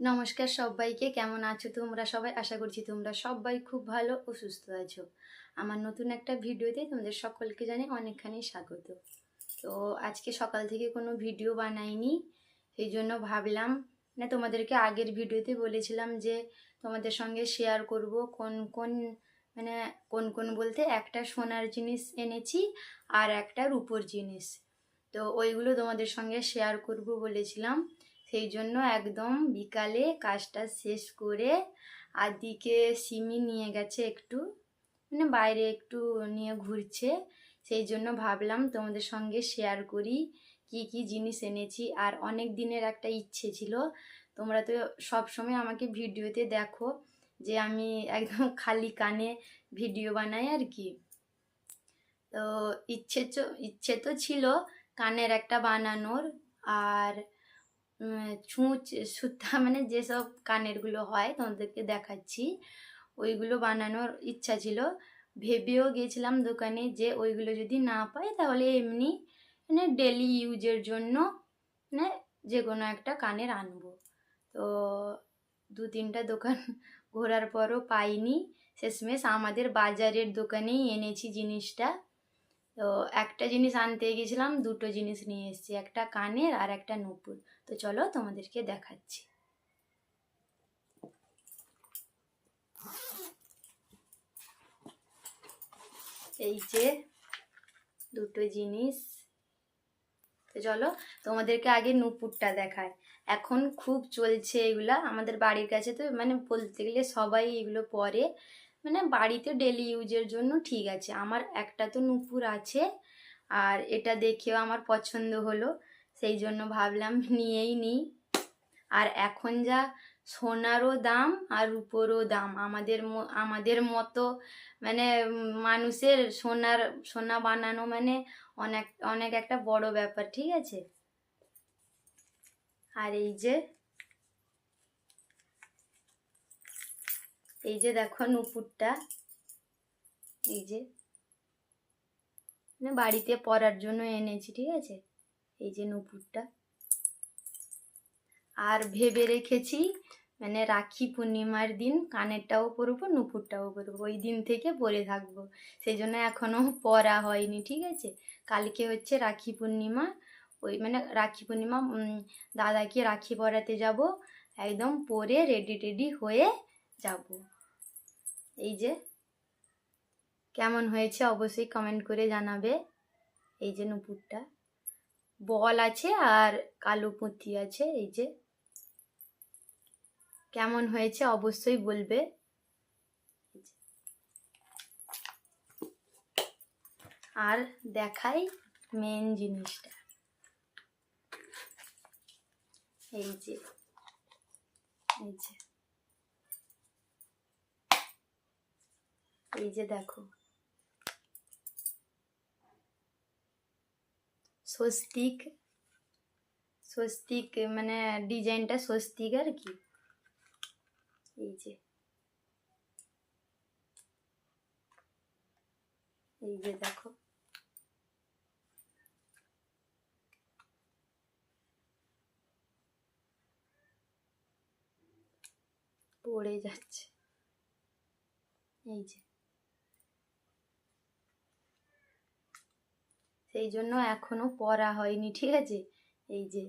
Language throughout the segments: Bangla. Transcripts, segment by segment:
নমস্কার সবাইকে, কেমন আছো তোমরা সবাই? আশা করছি তোমরা সবাই খুব ভালো ও সুস্থ আছো। আমার নতুন একটা ভিডিওতে তোমাদের সকলকে জানি অনেকখানি স্বাগত। তো আজকে সকাল থেকে কোনো ভিডিও বানাইনি, সেই জন্য ভাবলাম না তোমাদেরকে আগের ভিডিওতে বলেছিলাম যে তোমাদের সঙ্গে শেয়ার করব, কোন কোন মানে কোন কোন বলতে একটা সোনার জিনিস এনেছি আর একটা রূপোর জিনিস। তো ওইগুলো তোমাদের সঙ্গে শেয়ার করব বলেছিলাম। সেই জন্য একদম বিকালে কাজটা শেষ করে আদিকে সিমি নিয়ে গেছে একটু মানে বাইরে একটু নিয়ে ঘুরছে। সেই জন্য ভাবলাম তোমাদের সঙ্গে শেয়ার করি, কি কি জিনিস এনেছি। আর অনেক দিনের একটা ইচ্ছে ছিল, তোমরা তো সব সময় আমাকে ভিডিওতে দেখো যে আমি একদম খালি কানে ভিডিও বানাই আর কি। তো ইচ্ছে ইচ্ছে তো ছিল কানের একটা বানানোর। আর ছুঁচ, সুতা মানে যেসব কানেরগুলো হয় তোমাদেরকে দেখাচ্ছি, ওইগুলো বানানোর ইচ্ছা ছিল। ভেবেও গেছিলাম দোকানে যে ওইগুলো যদি না পাই তাহলে এমনি মানে ডেলি ইউজের জন্য মানে যে কোনো একটা কানের আনব। তো দু তিনটা দোকান ঘোরার পরও পাইনি। শেষমেশ আমাদের বাজারের দোকানেই এনেছি জিনিসটা। তো একটা জিনিস আনতে গেছিলাম, দুটো জিনিস নিয়ে এসেছি, একটা কানের আর একটা নুপুর। তো চলো তোমাদেরকে দেখাচ্ছি। এই যে দুটো জিনিস। তো চলো তোমাদেরকে আগে নুপুরটা দেখায় এখন খুব চলছে এগুলা, আমাদের বাড়ির কাছে তো মানে বলতে গেলে সবাই এগুলো পরে। মানে বাড়িতে ডেলি ইউজের জন্য ঠিক আছে। আমার একটা তো নুপুর আছে, আর এটা দেখেও আমার পছন্দ হলো, সেই জন্য ভাবলাম নিয়েই নিই। আর এখন যা সোনারও দাম আর রূপোরও দাম, আমাদের আমাদের মতো মানে মানুষের সোনার, সোনা বানানো মানে অনেক অনেক একটা বড় ব্যাপার, ঠিক আছে? আর এই যে এই যে দেখো নুপুরটা। এই যে। মানে বাড়িতে পরার জন্য এনেছি, ঠিক আছে? এই যে নুপুরটা। আর ভেবে রেখেছি মানে রাখি পূর্ণিমার দিন কানেরটাও পরবো, নুপুরটাও পরবো। ওই দিন থেকে পরে থাকব। সেই জন্য এখনও পরা হয়নি, ঠিক আছে? কালকে হচ্ছে রাখি পূর্ণিমা। ওই মানে রাখি পূর্ণিমা দাদাকে রাখি পরাতে যাব। একদম পরে রেডি টেডি হয়ে যাব। এই যে, কেমন হয়েছে অবশ্যই কমেন্ট করে জানাবে। এই যে নুপুরটা। বল আছে আর কালো পুঁতি আছে, এই যে। কেমন হয়েছে অবশ্যই বলবে। আর দেখাই মেন জিনিসটা। এই যে এই যে। এই যে দেখো স্বস্তিক স্বস্তিক মানে ডিজাইনটা স্বস্তিক আর কি এই যে এই যে দেখো পড়ে যাচ্ছে এই যে সেই জন্য এখনও পরা হয়নি, ঠিক আছে? এই যে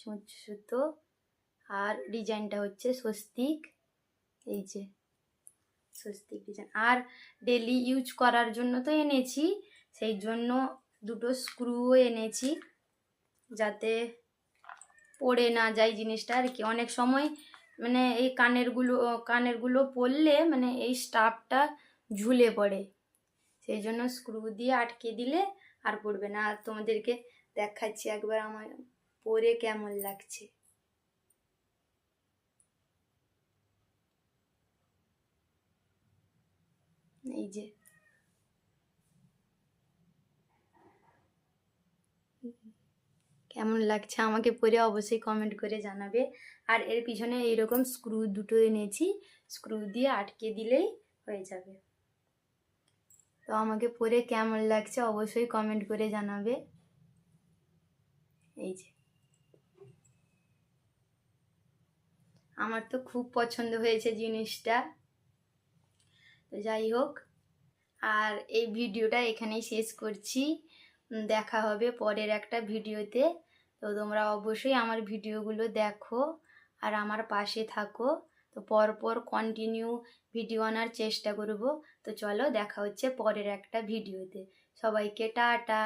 চুঁচ সুতো আর ডিজাইনটা হচ্ছে স্বস্তিক, এই যে স্বস্তিক ডিজাইন। আর ডেলি ইউজ করার জন্য তো এনেছি, সেই জন্য দুটো স্ক্রুও এনেছি যাতে পড়ে না যায় জিনিসটা আর কি। অনেক সময় মানে এই কানেরগুলো কানেরগুলো পরলে মানে এই স্টাফটা ঝুলে পড়ে। সেই জন্য স্ক্রু দিয়ে আটকে দিলে আর পড়বে না। আর তোমাদেরকে দেখাচ্ছি একবার আমার পরে কেমন লাগছে। এই যে। কেমন লাগছে আমাকে পরে অবশ্যই কমেন্ট করে জানাবে। আর এর পিছনে এইরকম স্ক্রু দুটো এনেছি স্ক্রু দিয়ে আটকে দিলেই হয়ে যাবে। তো আমাকে পরে কেমন লাগছে অবশ্যই কমেন্ট করে জানাবে। এই যে। আমার তো খুব পছন্দ হয়েছে জিনিসটা। তো যাই হোক, আর এই ভিডিওটা এখানেই শেষ করছি। দেখা হবে পরের একটা ভিডিওতে। তো তোমরা অবশ্যই আমার ভিডিওগুলো দেখো, আর আমার পাশে থাকো। তো পরপর কন্টিনিউ ভিডিও আনার চেষ্টা করব। তো চলো দেখা হচ্ছে পরের একটা ভিডিওতে সবাইকে টাটা।